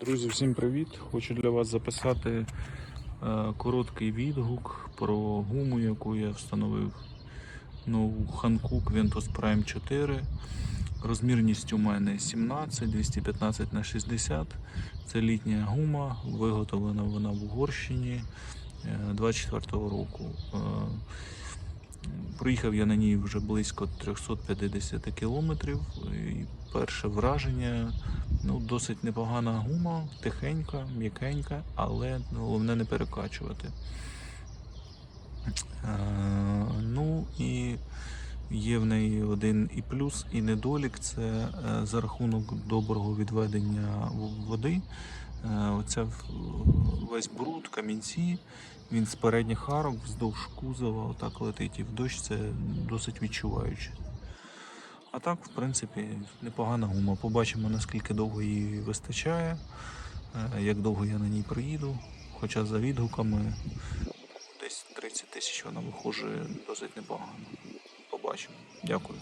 Друзі, всім привіт! Хочу для вас записати е, короткий відгук про гуму, яку я встановив нову Hankook Ventus Prime 4. Розмірність у мене 17, 215 на 60. Це літня гума, виготовлена вона в Угорщині 24-го року. Проїхав я на ній вже близько 350 кілометрів. І перше враження ну, досить непогана гума, тихенька, м'якенька, але головне не перекачувати. Е, ну і є в неї один і плюс, і недолік це е, за рахунок доброго відведення води. Е, Оця в- весь бруд, камінці, він з передніх арок вздовж кузова отак летить і в дощ це досить відчуваюче. А так, в принципі, непогана гума. Побачимо, наскільки довго її вистачає, е, як довго я на ній проїду. Хоча за відгуками десь 30 тисяч вона виходить досить непогано. Побачимо. Дякую.